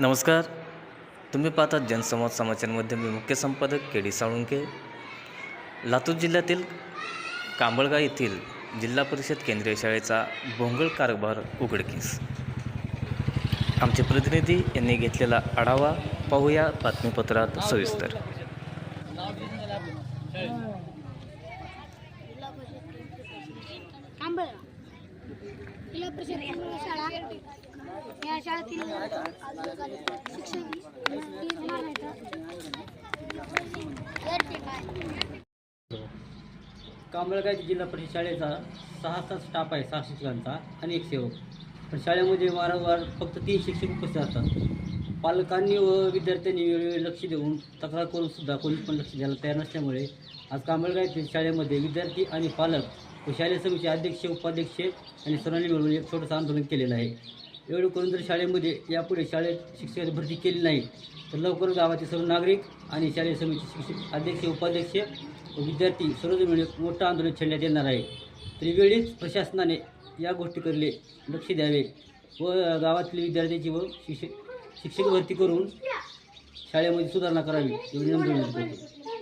नमस्कार. तुम्ही पाहतात जनसंवाद समाचारमध्ये मी मुख्य संपादक के डी साळुंके लातूर जिल्ह्यातील कांबळगा येथील जिल्हा परिषद केंद्रीय शाळेचा भोंगळ कारभार उघडकीस. आमचे प्रतिनिधी यांनी घेतलेला आढावा पाहूया बातमीपत्रात सविस्तर. जिल्हा परिषद शाळा शाळेतील शिक्षक जिल्हा परिषद शाळेचा सहा सात स्टाफ आहे सहा शिक्षकांचा आणि एक सेवक. पण शाळेमध्ये वारंवार फक्त तीन शिक्षक उपस्थित असतात पालकांनी व विद्यार्थ्यांनी वेळोवेळी लक्ष देऊन तक्रार करून सुद्धा कोणी पण लक्ष द्यायला तयार नसल्यामुळे आज कांबळगाव येथील शाळेमध्ये विद्यार्थी आणि पालक व शालेय समितीचे अध्यक्ष उपाध्यक्ष आणि सर्वांनी मिळून एक छोटंसं आंदोलन केलेलं आहे. एवढं करून जर शाळेमध्ये यापुढे शाळेत शिक्षकाची भरती केली नाही तर लवकर गावातील सर्व नागरिक आणि शालेय समिती शिक्षक अध्यक्ष उपाध्यक्ष व विद्यार्थी सर्वजण मिळून एक मोठं आंदोलन छेडण्यात येणार आहे. तरी वेळीच प्रशासनाने या गोष्टीकडले लक्ष द्यावे व गावातील विद्यार्थ्यांची व शिक्षक शिक्षक भरती करून शाळेमध्ये सुधारणा करावी एवढी नम्र